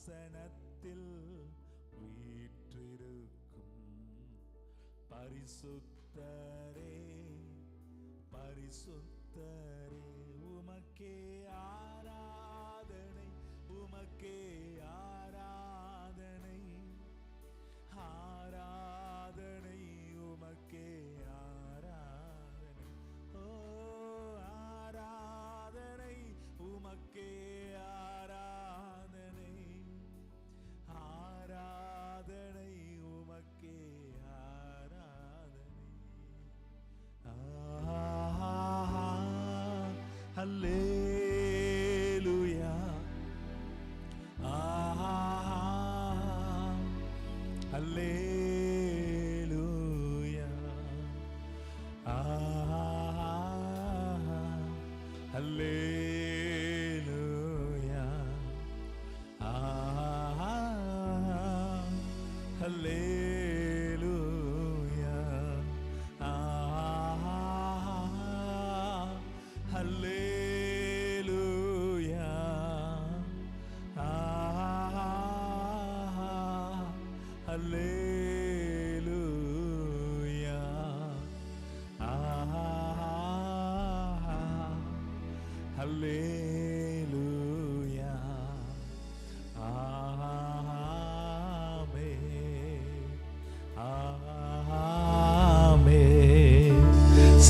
சிங்காசனத்தில் வீற்றிருக்கும். பரிசுத்தரே பரிசுத்தரே உமக்கே ஆராதனை உமக்கே ஆ அல்லேலூயா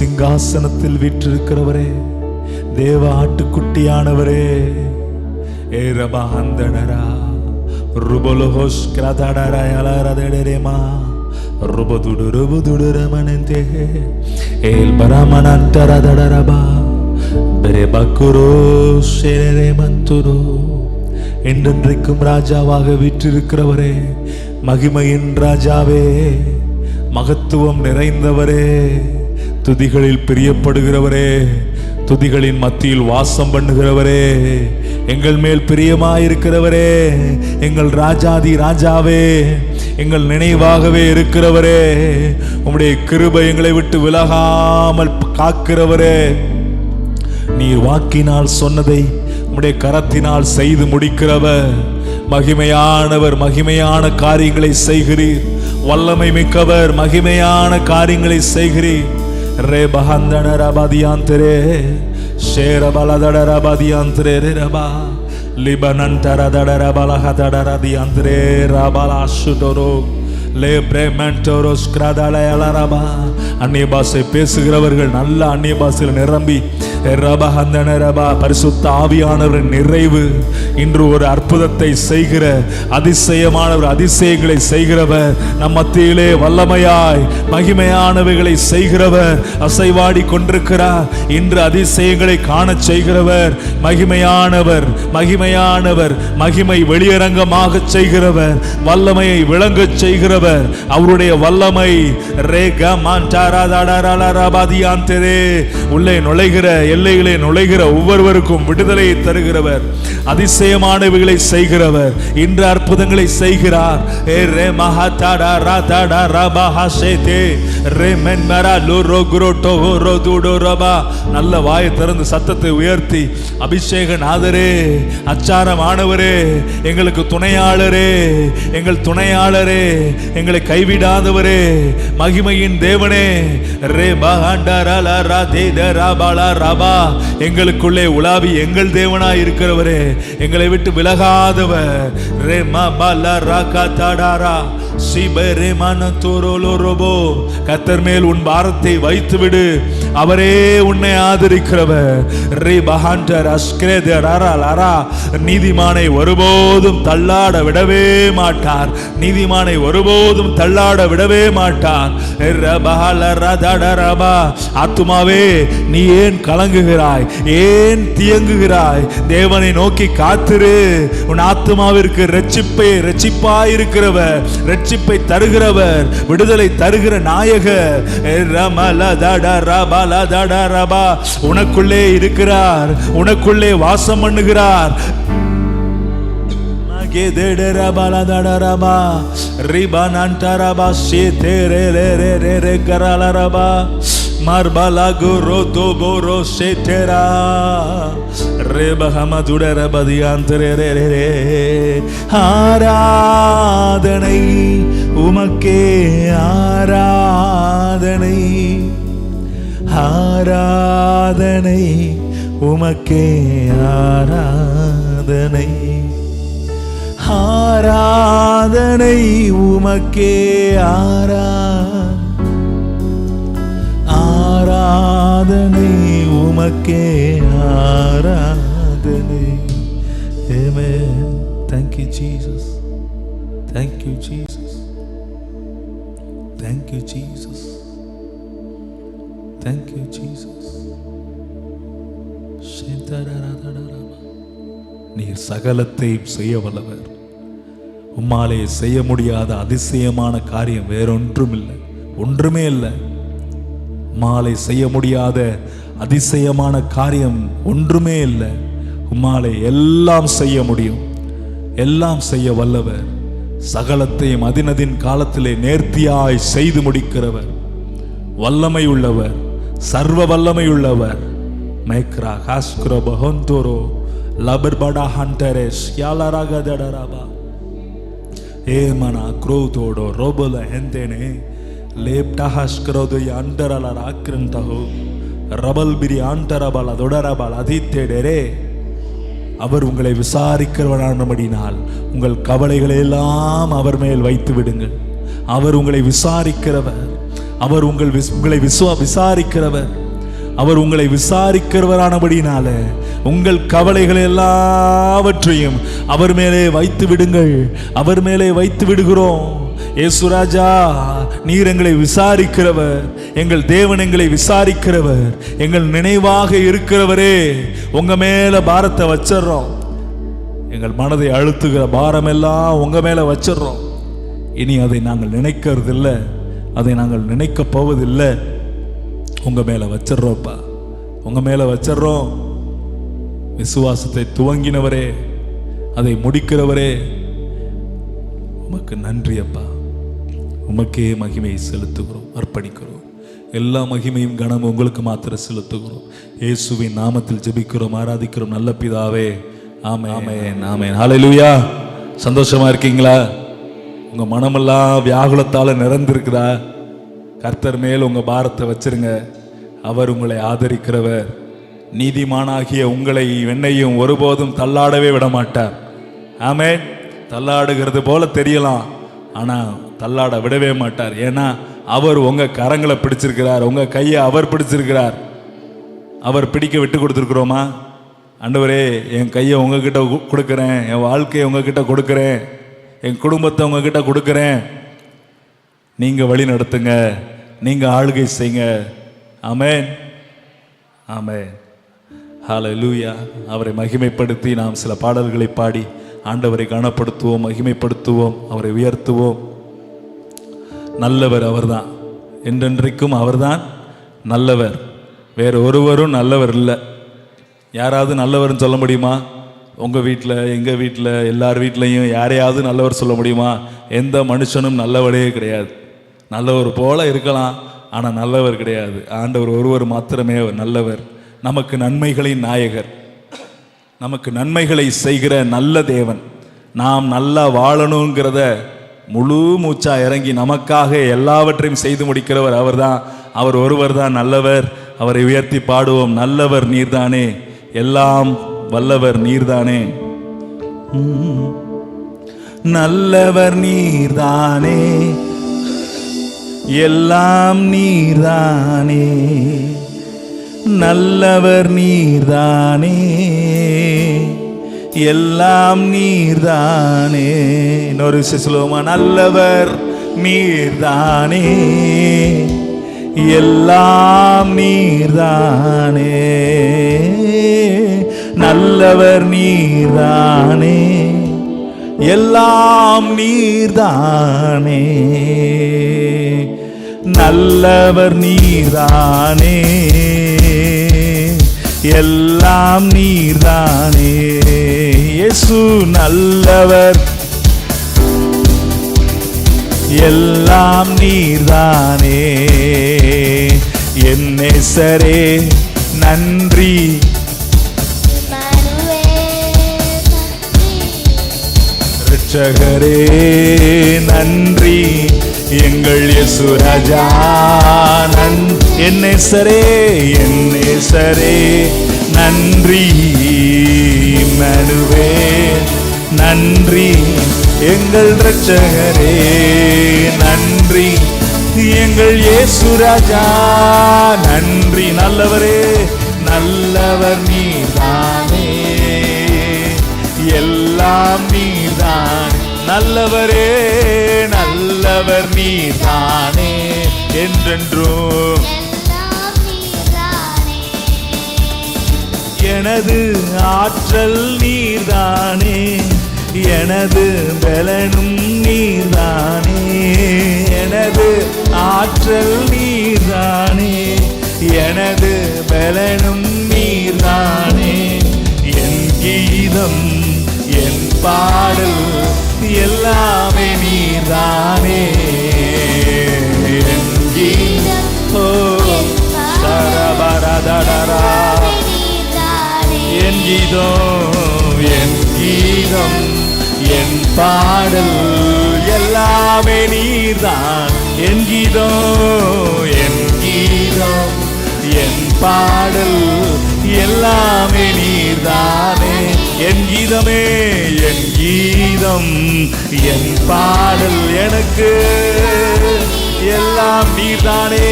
சிங்காசனத்தில் வீற்றிருக்கிறவரே தேவ ஆட்டுக்குட்டியானவரே. ஏ ரபா அந்தனரா கிரதடரா யலரதடரேமா ருபதுடு ருபதுடு ரமனந்தே ஏல் பரமனந்தரதடரபா பெரேபக்குரோ ஷெரே மந்துரு. என்றென்றைக்கும் ராஜாவாக வீற்றிருக்கிறவரே மகிமையின் ராஜாவே மகத்துவம் நிறைந்தவரே. துதிகளில் பிரியப்படுகிறவரே துதிகளின் மத்தியில் வாசம் பண்ணுகிறவரே எங்கள் மேல் பிரியமாயிருக்கிறவரே எங்கள் ராஜாதி ராஜாவே எங்கள் நினைவாகவே இருக்கிறவரே உம்முடைய கிருபை எங்களை விட்டு விலகாமல் காக்கிறவரே. நீர் வாக்கினால் சொன்னதை உம்முடைய கரத்தினால் செய்து முடிக்கிறவர். மகிமையானவர் மகிமையான காரியங்களை செய்கிறீர். வல்லமை மிக்கவர் மகிமையான காரியங்களை செய்கிறீர். ரே பகந்தன ரபதியாந்தரே ஷேர பலதட ரபதியாந்தரே ரே ரபா லிபனந்தர தட ரபலஹ தட ரதியாந்தரே ரபலா சுடரோ லே பிரேமென்டோரோஸ் கிரதலயலரபா அந்நிய பாஷை பேசுகிறவர்கள் நல்ல அந்நிய பாஷையில் நிரம்பி. ரபா ஹந்தன ரபா பரிசுத்த ஆவியானவரின் நிறைவு. இன்று ஒரு அற்புதத்தை செய்கிற அதிசயமானவர் அதிசயங்களை செய்கிறவர். நம் மத்தியிலே வல்லமையாய் மகிமையானவைகளை செய்கிறவர். அசைவாடி கொண்டிருக்கிறார். இன்று அதிசயங்களை காணச் செய்கிறவர். மகிமையானவர் மகிமையானவர் மகிமை வெளியரங்கமாக செய்கிறவர். வல்லமையை விளங்கச் செய்கிறவர். அவருடைய வல்லமை ரேக மாண்டாராதாடாராபாதியாந்தரே உள்ளே நுழைகிற எல்லைகளே நுழைகிற ஒவ்வொருவருக்கும் விடுதலையை தருகிறவர். அதிசயமானவைகளை செய்கிறவர். இன்று அற்புதங்களை செய்கிறார். ஏ ரே மஹாதாடா ராதாடா ரபா ஹாஷேதே ரே மென்மரா குரோ குரோட்டோ ரோ தூடோ ரபா. நல்ல வாயை திறந்து சத்தத்தை உயர்த்தி அபிஷேக நாதரே அச்சாரமானவரே எங்களுக்கு துணையாளரே எங்கள் துணையாளரே எங்களை கைவிடாதவரே மகிமையின் தேவனே. ரே பகாண்டரல ராதே ராபாலா ராபா எங்களுக்குள்ளே உலாவி எங்கள் தேவனா இருக்கிறவரே எங்களை விட்டு விலகாதவர். ரே மா பாலா ரா கா தாடாரா கத்தர் மேல் உன் பாரத்தை வைத்து விடு அவரே உன்னை ஆதரிக்கிறவர். ரே நீதிமானை ஒருபோதும் தள்ளாட விடவே மாட்டார். நீதிமானை ஒருபோதும் தள்ளாட விடவே மாட்டார். ஆத்துமாவே நீ ஏன் கலங்குகிறாய்? ஏன் தியங்குகிறாய்? தேவனை நோக்கி காத்திரு. உன் ஆத்துமாவிற்கு ரட்சிப்பே ரட்சிப்பாயிருக்கிறவர். ரட்சிப்பை தருகிறவர் விடுதலை தருகிற நாயகர். உனக்குள்ளே இருக்கிறார் உனக்குள்ளே வாசம் பண்ணுகிறார். மார்பலா குரோ தோ தோபோரோ சேத்தேரா ஆராதனை உமக்கே ஆராதனை. ஆராதனை உமக்கே ஆராதனை. ஆராதனை உமக்கே ஆரா ஆராதனை உமக்கே ஆராதனை. Amen. Thank you, Jesus. Thank you, Jesus. Thank you, நீர் சகலத்தையும் செய்ய வல்லவர். உம்மாலே செய்ய முடியாத அதிசயமான காரியம் வேறொன்றும் இல்லை ஒன்றுமே இல்லை. மாலை செய்ய முடியாத அதிசயமான காரியம் ஒன்றுமே இல்லை. உம்மாலே எல்லாம் செய்ய முடியும். எல்லாம் செய்ய வல்லவர். சகலத்தையும் அதினதின் காலத்திலே நேர்த்தியாய் செய்து முடிக்கிறவர். வல்லமை உள்ளவர். சர்வ வல்லமை உள்ளவர். மைக்ரா காஸ்குரோ பகந்தோரோ லபர் படா ஹண்டரேஷ் யாலராக தடராபா ஏமனா க்ரோதோடோ ரோபோல ஹெந்தேனே லேப்டா ஹஸ்கரோது அண்டரலர் ஆக்கிரந்தகோ. ரபல் பிரி ஆண்டரபால் தொடரபல் அதித்தேடரே. அவர் உங்களை விசாரிக்கிறவரானபடினால் உங்கள் கவலைகளை எல்லாம் அவர் மேல் வைத்து விடுங்கள். அவர் உங்களை விசாரிக்கிறவர் அவர் உங்கள் விஸ்- உங்களை விசுவா விசாரிக்கிறவர் அவர் உங்களை விசாரிக்கிறவரானபடினால உங்கள் கவலைகள் எல்லாவற்றையும் அவர் மேலே வைத்து விடுங்கள். அவர் மேலே வைத்து விடுகிறோம். ஏசுராஜா நீர் எங்களை விசாரிக்கிறவர். எங்கள் தேவன் எங்களை விசாரிக்கிறவர். எங்கள் நினைவாக இருக்கிறவரே உங்க மேல பாரத்தை வச்சிடுறோம். எங்கள் மனதை அழுத்துகிற பாரமெல்லாம் உங்க மேல வச்சிடுறோம். இனி அதை நாங்கள் நினைக்கிறதில்ல. அதை நாங்கள் நினைக்க போவதில்லை. உங்க மேல வச்சிடுறோம்ப்பா. உங்க மேல வச்சிடுறோம். விசுவாசத்தை துவங்கினவரே அதை முடிக்கிறவரே உமக்கு நன்றி அப்பா. உமக்கே மகிமையை செலுத்துகிறோம் அர்ப்பணிக்கிறோம். எல்லா மகிமையும் கனமும் உங்களுக்கு மாத்திரம் செலுத்துகிறோம். இயேசுவின் நாமத்தில் ஜெபிக்கிறோம் ஆராதிக்கிறோம் நல்ல பிதாவே. ஆமே ஆமென். ஆமென். ஹalleluya சந்தோஷமா இருக்கீங்களா? உங்க மனமெல்லாம் வியாகுலத்தால நிறந்திருக்குதா? கர்த்தர் மேல் உங்க பாரத்தை வச்சிருங்க. அவர் உங்களை ஆதரிக்கிறவர். நீதிமானாகிய உங்களை என்னையும் ஒருபோதும் தள்ளாடவே விட மாட்டார் ஆமென். தள்ளாடுகிறது போல தெரியலாம். ஆனால் தள்ளாட விடவே மாட்டார். ஏன்னா அவர் உங்கள் கரங்களை பிடிச்சிருக்கிறார். உங்கள் கையை அவர் பிடிச்சிருக்கிறார். அவர் பிடிக்க விட்டு கொடுத்துருக்குறோமா? ஆண்டவரே என் கையை உங்ககிட்ட கொடுக்குறேன். என் வாழ்க்கையை உங்ககிட்ட கொடுக்குறேன். என் குடும்பத்தை உங்ககிட்ட கொடுக்குறேன். நீங்கள் வழி நடத்துங்க. நீங்கள் ஆளுகை செய்யுங்க. ஆமேன். ஆமென். லூயா அவரை மகிமைப்படுத்தி நாம் சில பாடல்களை பாடி ஆண்டவரை கனப்படுத்துவோம் மகிமைப்படுத்துவோம் அவரை உயர்த்துவோம். நல்லவர் அவர்தான். என்றென்றைக்கும் அவர்தான் நல்லவர். வேற ஒருவரும் நல்லவர் இல்லை. யாராவது நல்லவர்னு சொல்ல முடியுமா? உங்கள் வீட்டில் எங்கள் வீட்டில் எல்லார் வீட்லேயும் யாரையாவது நல்லவர் சொல்ல முடியுமா? எந்த மனுஷனும் நல்லவரே கிடையாது. நல்லவர் போல இருக்கலாம் ஆனால் நல்லவர் கிடையாது. ஆண்டவர் ஒருவர் மாத்திரமே அவர் நல்லவர். நமக்கு நன்மைகளின் நாயகர். நமக்கு நன்மைகளை செய்கிற நல்ல தேவன். நாம் நல்லா வாழணுங்கிறத முழு மூச்சா இறங்கி நமக்காக எல்லாவற்றையும் செய்து முடிக்கிறவர் அவர்தான். அவர் ஒருவர் தான் நல்லவர். அவரை உயர்த்தி பாடுவோம். நல்லவர் நீர்தானே. எல்லாம் வல்லவர் நீர்தானே. உம். நல்லவர் நீர்தானே. எல்லாம் நீர்தானே. நல்லவர் நீர்தானே. எல்லாம் நீர்தானே. இன்னொரு விஷயம் சொல்லுவோமா? நல்லவர் நீர்தானே. எல்லாம் நீர்தானே. நல்லவர் நீர்தானே. எல்லாம் நீர்தானே. நல்லவர் நீர்தானே. எல்லாம் நீர்தானே. இயேசு நல்லவர். எல்லாம் நீர்தானே. என்னே சரே நன்றி. ரட்சகரே நன்றி. எங்கள் இயேசு ராஜா நன் என்னேசரே என்னேசரே நன்றி மனுவே. நன்றி எங்கள் ரட்சகரே நன்றி எங்கள் இயேசு ராஜா. நன்றி நல்லவரே நல்லவர் நீதானே. எல்லாம் நீதான் நல்லவரே நல்லவர் நீதானே என்றென்றும். எனது ஆற்றல் நீர்தானே எனது பலனும் நீர்தானே எனது ஆற்றல் நீர்தானே எனது பலனும் இதோ என் கீதம் என் பாடல் எல்லாமே நீர்தான். என் கீதோ என் கீதம் என் பாடல் எல்லாமே நீர்தானே. என் கீதமே என் கீதம் என் பாடல் எனக்கு எல்லாம் நீர்தானே.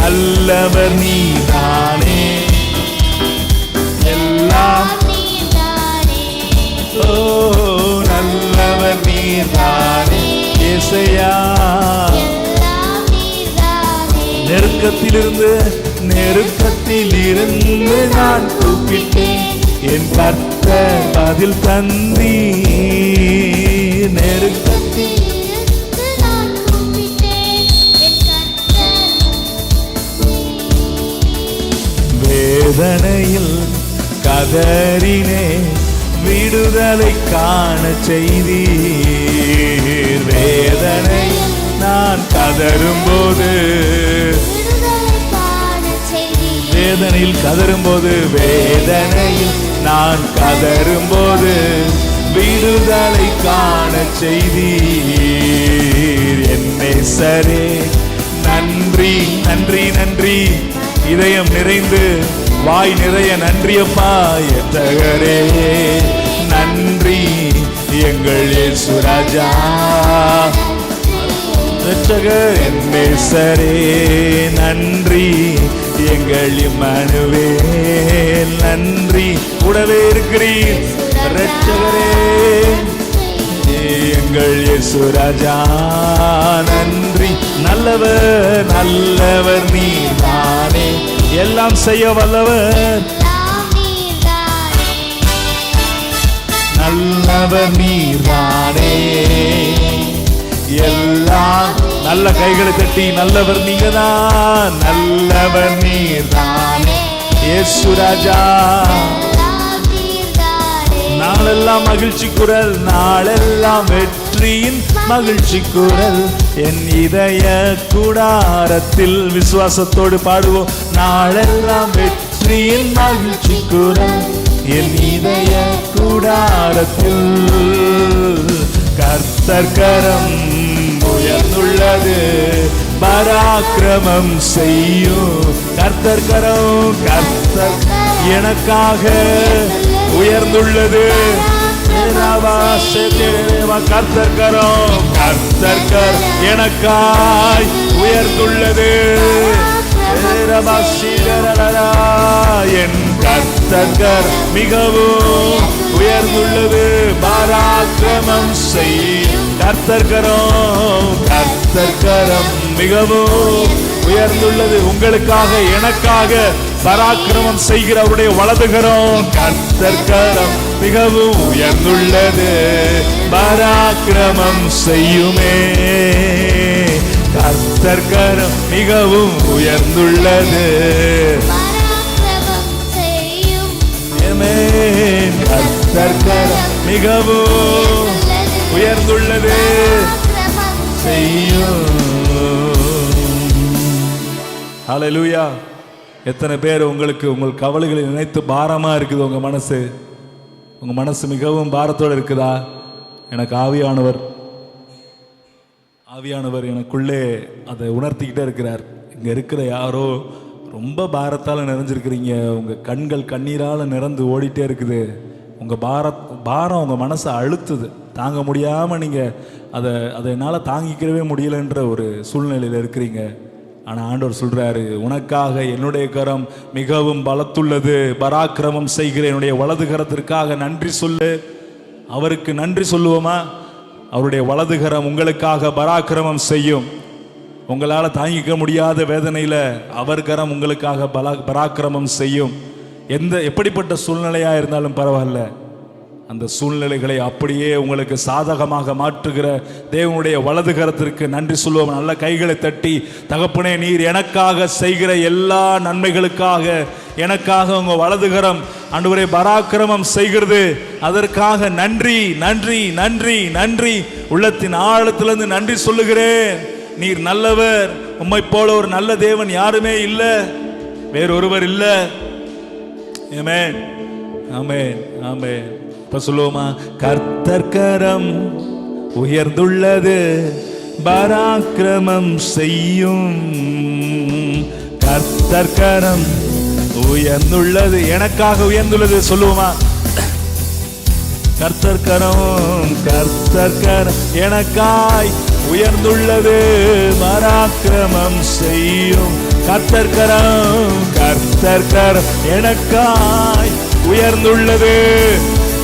நல்லவர் நீதானே. நெருக்கத்திலிருந்து நெருக்கத்தில் இருந்து நான் கூப்பிட்டேன். என் கர்த்த பதில் தந்தி நெருக்கத்தில் வேதனையில் கதறினே விடுதலை காண செய்தீர். வேதனை நான் கதரும்போது விடுதலை வேதனையில் கதறும்போது வேதனையில் நான் கதறும்போது விடுதலை காண செய்தீர். என்னை சரே நன்றி நன்றி நன்றி. இதயம் நிறைந்து வாய் நிறைய நன்றியப்பா எத்தகரே. நன்றி எங்கள் இயேசுராஜா ரட்சகர் என்னேசரே நன்றி. எங்களின் மனுவே நன்றி. கூடவே இருக்கிறீர் ரட்சகரே எங்கள் இயேசுராஜா நன்றி. நல்லவர் நல்லவர் நீ தானே எல்லாம் செய்ய வல்லவர். நல்லவர் நீ நானே எல்லாம் நல்ல கைகளை தட்டி நல்லவர் நீங்க தான் நல்லவர் நீர்தானே. இயேசு ராஜா. நாளெல்லாம் மகிழ்ச்சி குரல் நாளெல்லாம் வெற்றியின் மகிழ்ச்சி குரல். என் இதய கூடாரத்தில் விசுவாசத்தோடு பாடுவோம் நாளெல்லாம் வெற்றியின் மகிழ்ச்சி குரல். என் இதய கூடாரத்தில் கர்த்தர்கரம் அது பராக்கிரமம் செய்யும். கர்த்தர்கரம் கர்த்தர் எனக்காக உயர்ந்துள்ளது. கர்த்தர்கரம் கர்த்தர்கர் எனக்காய் உயர்ந்துள்ளது. என் மிகவும் உயர்ந்துள்ளது. பராக்கிரமம் செய். கர்த்தர்கரம் கர்த்தர்கரம் மிகவும் உயர்ந்துள்ளது. உங்களுக்காக எனக்காக பராக்கிரமம் செய்கிற அவருடைய வலதுகரம் கர்த்தர்கரம் மிகவும் உயர்ந்துள்ளது. பராக்கிரமம் செய்யுமே. கர்த்தர்கரம் மிகவும் உயர்ந்துள்ளது. ஆமென். கர்த்தர்கரம் மிகவும் உயர்ந்துள்ளது. செய்யும். ஹalleluya எத்தனை பேர் உங்களுக்கு உங்கள் கவலைகளை நினைத்து பாரமா இருக்குது உங்க மனசு? உங்க மனசு மிகவும் பாரத்தோடு இருக்குதா? எனக்கு ஆவியானவர் ஆவியானவர் எனக்குள்ளே அதை உணர்த்திக்கிட்டே இருக்கிறார். இங்கே இருக்கிற யாரோ ரொம்ப பாரத்தால் நிறைஞ்சிருக்கிறீங்க. உங்கள் கண்கள் கண்ணீரால் நிறந்து ஓடிட்டே இருக்குது. உங்கள் பாரத் பாரம் உங்கள் மனசை அழுத்துது. தாங்க முடியாமல் நீங்கள் அதை அதை என்னால் தாங்கிக்கிறவே முடியலன்ற ஒரு சூழ்நிலையில் இருக்கிறீங்க. ஆனால் ஆண்டவர் சொல்கிறாரு உனக்காக என்னுடைய கரம் மிகவும் பலத்துள்ளது. பராக்கிரமம் செய்கிற என்னுடைய வலது கரத்திற்காக நன்றி சொல்லு. அவருக்கு நன்றி சொல்லுவோமா? அவருடைய வலது கரம் உங்களுக்காக பராக்கிரமம் செய்யும். உங்களால் தாங்கிக்க முடியாத வேதனையில் அவர் கரம் உங்களுக்காக பலா பராக்கிரமம் செய்யும். எந்த எப்படிப்பட்ட சூழ்நிலையாக இருந்தாலும் பரவாயில்ல. அந்த சூழ்நிலைகளை அப்படியே உங்களுக்கு சாதகமாக மாற்றுகிற தேவனுடைய வலது கரத்திற்கு நன்றி சொல்லுவோம். நல்ல கைகளை தட்டி தகப்பனே நீர் எனக்காக செய்கிற எல்லா நன்மைகளுக்காக எனக்காக உங்க வலதுகரம் அன்றுவரை பராக்கிரமம் செய்கிறது. அதற்காக நன்றி நன்றி நன்றி நன்றி. உள்ளத்தின் ஆழத்திலிருந்து நன்றி சொல்லுகிறேன். நீர் நல்லவர். உம்மை போல ஒரு நல்ல தேவன் யாருமே இல்லை. வேறொருவர் இல்லை. ஆமென் ஆமென் ஆமென் இப்போ சொல்லுவோமா? கர்த்தர்கரம் உயர்ந்துள்ளது. பராக்கிரமம் செய்யும். கர்த்தர்கரம் உயர்ந்துள்ளது. எனக்காக உயர்ந்துள்ளது. சொல்லுவோமா? கர்த்தர்கரம் கர்த்தர்கரம் எனக்காய் உயர்ந்துள்ளது. பராக்கிரமம் செய்யும் கர்த்தர்கரம் கர்த்தர்கரம் எனக்காய் உயர்ந்துள்ளது.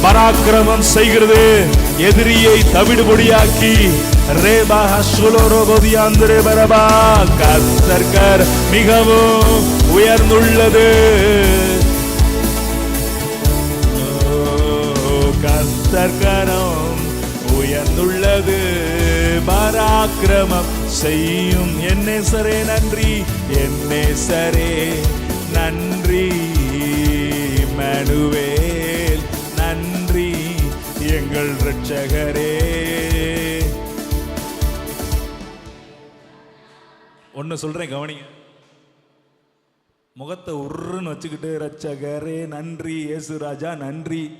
பராக்கிரமம் செய்கிறது. எதிரியை தவிடுபொடியாக்கி கர்த்தர்கர் மிகவும் உயர்ந்துள்ளது. கர்த்தர்கரம் உயர்ந்துள்ளது. பராக்கிரமம் செய்யும் என்னேசரே நன்றி. என்னேசரே நன்றி. மனுவேல் நன்றி. எங்கள் ரட்சகரே ஒன்று சொல்றேன் கவனிங்க. முகத்தை உருன்னு வச்சுக்கிட்டு ரட்சகரே நன்றி. ஏசுராஜா நன்றி.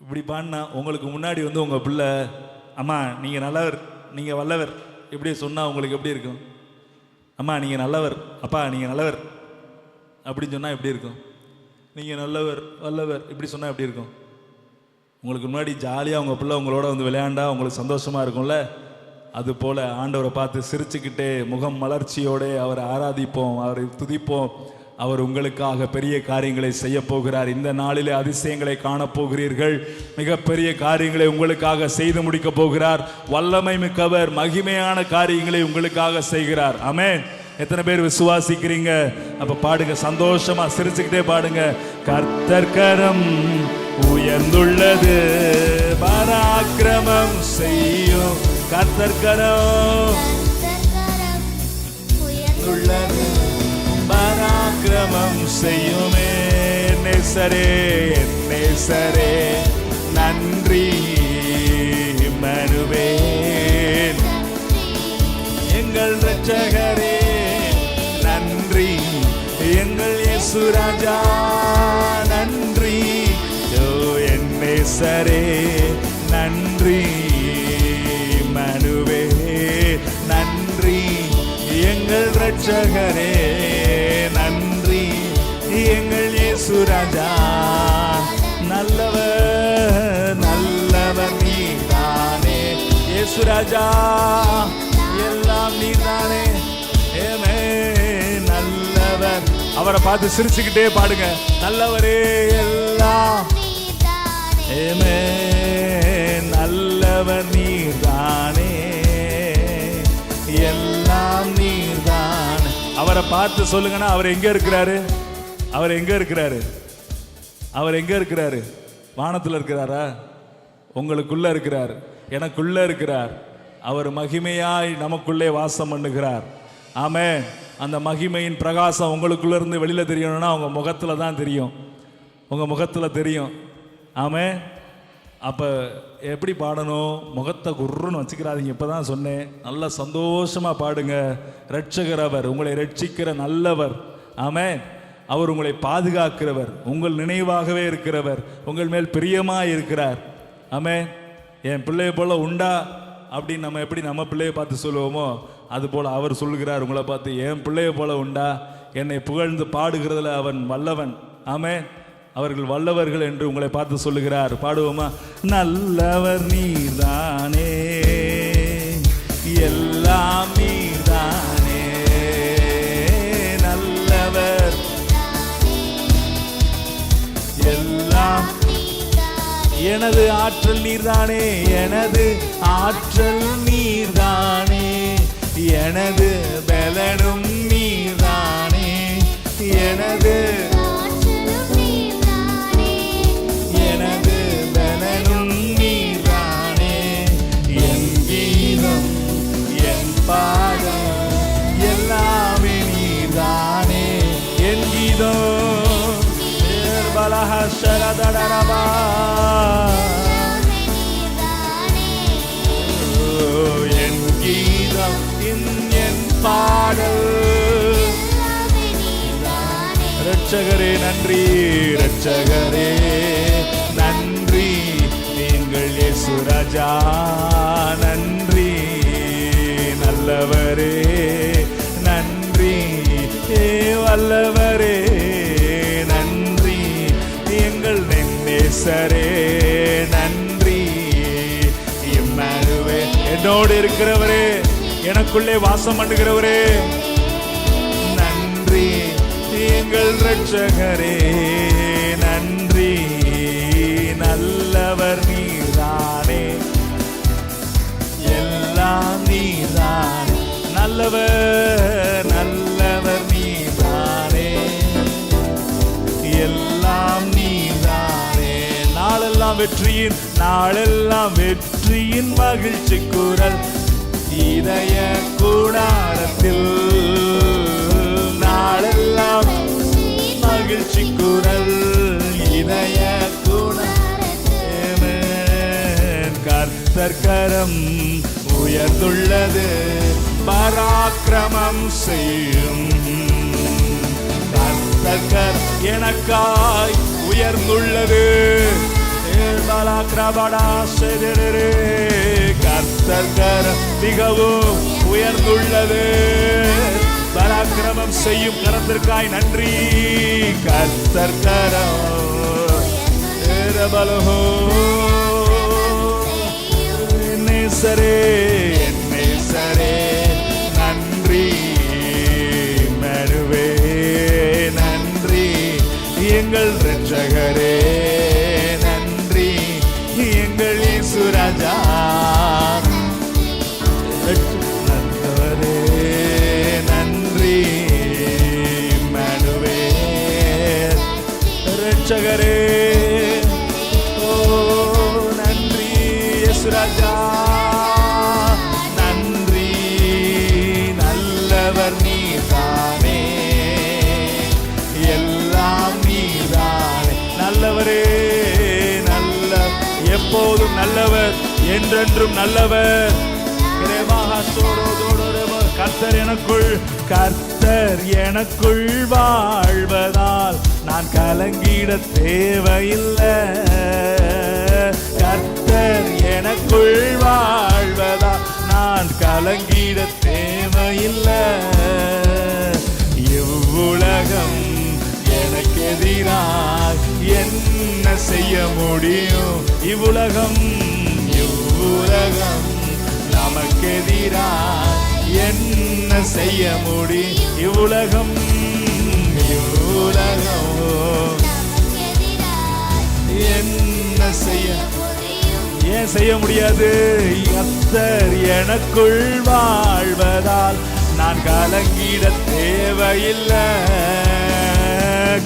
இப்படி பாடினா உங்களுக்கு முன்னாடி வந்து உங்கள் பிள்ளை அம்மா நீங்கள் நல்லவர் நீங்கள் வல்லவர். இப்படி சொன்னால் உங்களுக்கு எப்படி இருக்கும்? அம்மா நீங்கள் நல்லவர். அப்பா நீங்கள் நல்லவர். அப்படின்னு சொன்னால் எப்படி இருக்கும்? நீங்கள் நல்லவர் வல்லவர். இப்படி சொன்னால் எப்படி இருக்கும்? உங்களுக்கு முன்னாடி ஜாலியாக உங்கள் பிள்ளை உங்களோட வந்து விளையாண்டா உங்களுக்கு சந்தோஷமாக இருக்கும்ல? அது போல் ஆண்டவரை பார்த்து சிரிச்சுக்கிட்டே முகம் மலர்ச்சியோடு அவரை ஆராதிப்போம் அவரை துதிப்போம். அவர் உங்களுக்காக பெரிய காரியங்களை செய்ய போகிறார் இந்த நாளிலே அதிசயங்களை காணப் போகிறீர்கள் மிகப்பெரிய காரியங்களை உங்களுக்காக செய்து முடிக்க போகிறார். வல்லமை மிக்கவர் மகிமையான காரியங்களை உங்களுக்காக செய்கிறார். ஆமென். எத்தனை பேர் விசுவாசிக்கிறீங்க? அப்ப பாடுங்க சந்தோஷமா சிரிச்சுக்கிட்டே பாடுங்க. கர்த்தர்கரம் உயர்ந்துள்ளது பராக்கிரமம் செய்யும். கர்த்தர்கரம் உயர்ந்துள்ளது. பராக்கிரமம் செய்யுமே நெசரே நெசரே. நன்றி மனுவேன் எங்கள் ரட்சகரே நன்றி. எங்கள் இயேசு ராஜா நன்றி. யோ என் நெசரே நன்றி மனுவே. நன்றி எங்கள் ரட்சகரே நன்றி. எங்கள் இயேசு ராஜா. நல்லவர் நல்லவர் நீதானே. இயேசு ராஜா எல்லாம் நீதானே. ஏமே நல்லவர். அவரை பார்த்து சிரிச்சுக்கிட்டே பாடுங்க. நல்லவரே எல்லாம் ஏமே நல்லவர் நீர்தானே எல்லாம் நீர்தான் அவரை பார்த்து சொல்லுங்கன்னா அவர் எங்க இருக்கிறாரு? அவர் எங்க இருக்கிறாரு? அவர் எங்க இருக்கிறாரு? வானத்தில் இருக்கிறாரா? உங்களுக்குள்ள இருக்கிறார். எனக்குள்ள இருக்கிறார். அவர் மகிமையாய் நமக்குள்ளே வாசம் பண்ணுகிறார். ஆமே அந்த மகிமையின் பிரகாசம் உங்களுக்குள்ளேருந்து இருந்து தெரியணும்னா உங்கள் முகத்தில் தான் தெரியும். உங்கள் முகத்தில் தெரியும். ஆமே அப்போ எப்படி பாடணும்? முகத்தை குர்ருன்னு வச்சுக்கிறாதீங்க. இப்போ தான் சொன்னேன். நல்ல சந்தோஷமா பாடுங்க. ரட்சகர் அவர். உங்களை ரட்சிக்கிற நல்லவர். ஆமே அவர் உங்களை பாதுகாக்கிறவர் உங்கள் நினைவாகவே இருக்கிறவர் உங்கள் மேல் பிரியமாக இருக்கிறார். ஆமே என் பிள்ளையை போல உண்டா? அப்படின்னு நம்ம எப்படி நம்ம பிள்ளையை பார்த்து சொல்லுவோமோ அது போல் அவர் சொல்லுகிறார் உங்களை பார்த்து என் பிள்ளையை போல உண்டா? என்னை புகழ்ந்து பாடுகிறதுல அவன் வல்லவன். ஆமே அவர்கள் வல்லவர்கள் என்று உங்களை பார்த்து சொல்லுகிறார். பாடுவோமா? நல்லவர் நீதானே. எனது ஆற்றல் நீர்தானே எனது ஆற்றல் நீர்தானே எனது பலனும் நீர்தானே எனது எனது பலனும் நீர்தானே என் கீதம் என் பாடம் எல்லாமே நீர்தானே என் கீதம். பலஹ சரதடரபா பாடல். ரட்சகரே நன்றி. ரட்சகரே நன்றி. நீங்கள் இயேசு ராஜா. நன்றி. நல்லவரே நன்றி. ஏ வல்லவரே நன்றி. எங்கள் நென்னேசரே நன்றி. என்னோடு இருக்கிறவரே எனக்குள்ளே வாசம் பண்ணுகிறவரே. நன்றி எங்கள் ரட்சகரே நன்றி நல்லவர் நீதானே. எல்லாம் நீதான். நல்லவர் நல்லவர் நீதானே. எல்லாம் நீதானே. நாளெல்லாம் வெற்றியின் நாளெல்லாம் வெற்றியின் மகிழ்ச்சி குரல். இதய கூடாரத்தில் நாளெல்லாம் மகிழ்ச்சி குரல் இதய கூடாரம் கர்த்தர் உயர்ந்துள்ளது. பராக்கிரமம் செய்யும். கர்த்தர்கர் எனக்காய் உயர்ந்துள்ளது. கர்த்தர் கரம் மிகவும் உயர்ந்துள்ளது. பராக்கிரமம் செய்யும் கரத்திற்காய் நன்றி. கர்த்தர் கரம் சரே நேசரே சரே நன்றி மருவே நன்றி. எங்கள் ரட்சகரே ரட்சகரே. ஓ நன்றி இயேசுராஜா. நன்றி நல்லவர் நீதானே. எல்லாம் நீதானே. நல்லவரே நல்ல எப்போதும் நல்லவர் என்றென்றும் நல்லவர். பிரேமாக சோரோதோடோடவர். கர்த்தர் எனக்குள் கர்த்தர் எனக்குள் வாழ்வதால் நான் கலங்கிட தேவையில்லை. கர்த்தர் எனக்குள் வாழ்வதால் நான் கலங்கிட தேவையில்லை. இவ்வுலகம் எனக்கு எதிராய் என்ன செய்ய முடியும்? இவ்வுலகம் இவ்வுலகம் நமக்கு என்ன செய்ய முடியும் இவ்வுலகம் இவ்வுலகம்? என்ன செய்ய? ஏன் செய்ய முடியாது? அத்தர் எனக்குள் வாழ்வதால் நான் கலங்கிட தேவையில்லை.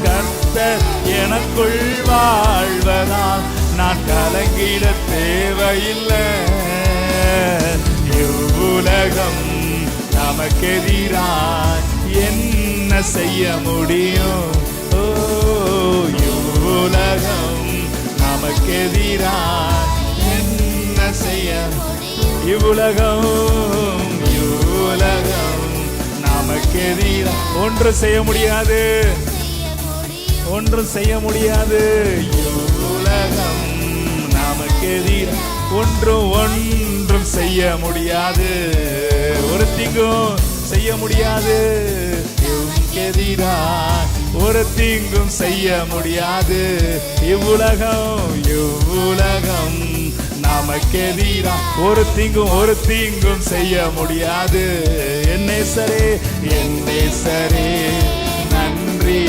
கர்த்தர் எனக்குள் வாழ்வதால் நான் கலங்கிட தேவையில்லை. இவ்வுலகம் நமக்கெதிராய் என்ன செய்ய முடியும்? ஓ இவ்வுலகம் நமக்கெதிராய் என்ன செய்ய இவ்வுலகம் இவ்வுலகம் நமக்கெதிரா ஒன்று செய்ய முடியாது. ஒன்று செய்ய முடியாது. இவ்வுலகம் ஒன்று ஒன்று ஒன்றும் செய்ய முடியாது. ஒரு தீங்கும் செய்ய முடியாது. எதிராய் ஒரு தீங்கும் செய்ய முடியாது. இவ்வுலகம் இவ்வுலகம் நமக்கெதிரா ஒரு தீங்கும் ஒரு தீங்கும் செய்ய முடியாது. என்னே சரே என்னே சரே நன்றி.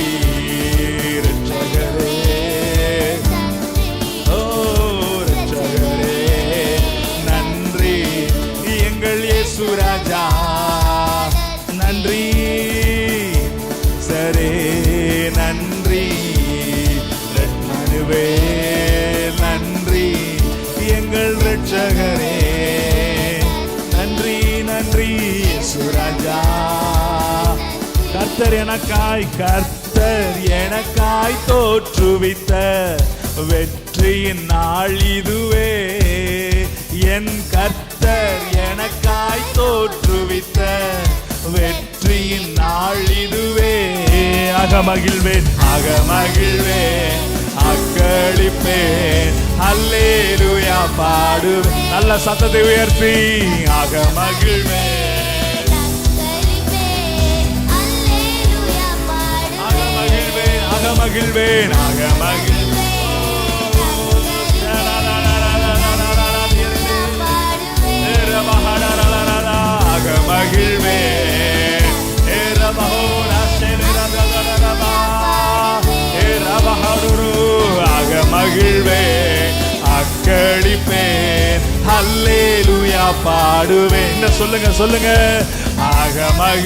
இயேசு ராஜா நன்றி. சரே நன்றி. ரட்மனுவே நன்றி. எங்கள் ரட்சகரே நன்றி நன்றி சுராஜா கர்த்தர் எனக்காய் கர்த்தர் எனக்காய் தோற்றுவித்த வெற்றியின் நாள் இதுவே. என் கர்த்த அகமகிழ்வேன் அகமகிழ்வேன் அக்களிப்பேன். அல்லேலூயா பாடுவேன். நல்ல சத்தத்தை உயர்த்தி. அகமகிழ்வேன் அகமகிழ்வேன் அகமகிழ்வேன் அகமகிழ்வேன் அகமகிழ்வேன் மகிழ்வேன் அக்களிப்பேன் அல்லேலூயா பாடுவேன். என்ன சொல்லுங்க சொல்லுங்க. ஆக மகிழ்